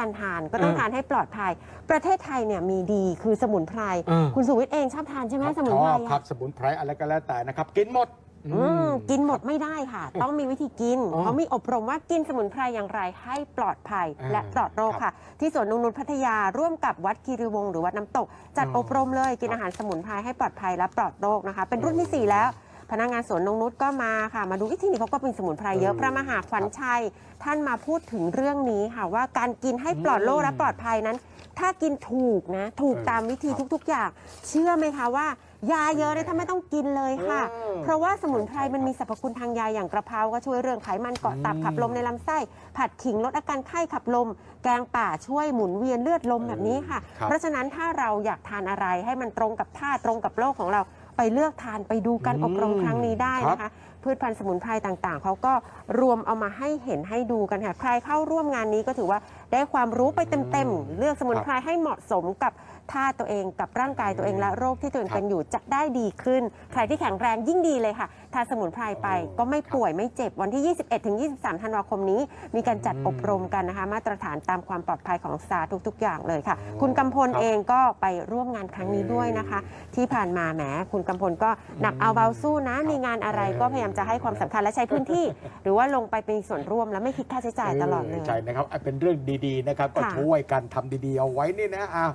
การทานก็ต้องเออทานให้ปลอดภัย ประเทศไทยเนี่ยมีดีคือสมุนไพรเออคุณสุวิทย์เองชอบทานใช่ไหมครับสมุนชไพรอบอะครับสมุนไพรอะไรก็แล้วแต่นะครับ กินหมดอืมอืมกินหมดไม่ได้ค่ะ ต้องมีวิธีกินอ๋อเขามีอบรมว่ากินสมุนไพรอย่างไรให้ปลอดภัยอ่าและปลอดโรคครับค่ะ ที่สวนนงนุชพัทยาร่วมกับวัดคีรีวงศ์หรือวัดน้ำตก จัดอ๋ออบรมเลยกินครับอาหารสมุนไพรให้ปลอดภัยและปลอดโรคนะคะ เป็นรุ่นที่สี่แล้ว พนักงานสวนนงนุชก็มาค่ะ มาดูวิธีนี้เขาก็เป็นสมุนไพรเยอะเออพระมหาขวัญชัย ท่านมาพูดถึงเรื่องนี้ค่ะว่าการกินให้ปลอดโรคอืมและปลอดภัยนั้น ถ้ากินถูกนะ ถูกเออตามวิธีครับทุก ๆ อย่าง เชื่อไหมคะว่า ยาเยอะเลยถ้าไม่ต้องกินเลยค่ะเออเพราะว่าสมุนไพรมันมีสรรพคุณทางยาอย่างกระเพราก็ช่วยเรื่องไขมันเกาะตับอืมขับลมในลำไส้ ผัดขิงลดอาการไข้ขับลม แกงป่าช่วยหมุนเวียนเลือดลมแบบนี้ค่ะครับเพราะฉะนั้นถ้าเราอยากทานอะไรให้มันตรงกับท่าตรงกับโลกของเรา ไปเลือกทานไปดูการอืมอบรมครั้งนี้ได้ครับนะคะ พืชพันธุ์สมุนไพรต่างๆ เขาก็รวมเอามาให้เห็นให้ดูกันค่ะ ใครเข้าร่วมงานนี้ก็ถือว่า ได้ความรู้ไปเต็มๆ เลือกสมุนไพรให้เหมาะสมกับท่าตัวเองกับร่างกายตัวเองและโรคที่ตัวเองครับเป็นอยู่จะได้ดีขึ้น ใครที่แข็งแรงยิ่งดีเลยค่ะ ทานสมุนไพรไปโอ้ก็ไม่ครับป่วยไม่เจ็บ วันที่ 21ถึง23 ธันวาคมนี้ มีการจัดอืมอบรมกันนะคะ มาตรฐานตามความปลอดภัยของสาทุกๆ อย่างเลยค่ะโอ้คุณกำพลครับเองก็ไปร่วมงานครั้งนี้ด้วยนะคะ ที่ผ่านมาแหมคุณกำพลก็หนักเอาเบาสู้นะ มีงานอะไรก็พยายามจะให้ความสำคัญและใช้พื้นที่ หรือว่าลงไปเป็นส่วนร่วมแล้วไม่คิดค่าใช้จ่ายตลอดเลยใช่นะครับอะเป็นเรื่องดีๆนะครับก็ค่ะช่วยกันทำดีๆเอาไว้นี่นะอ้าว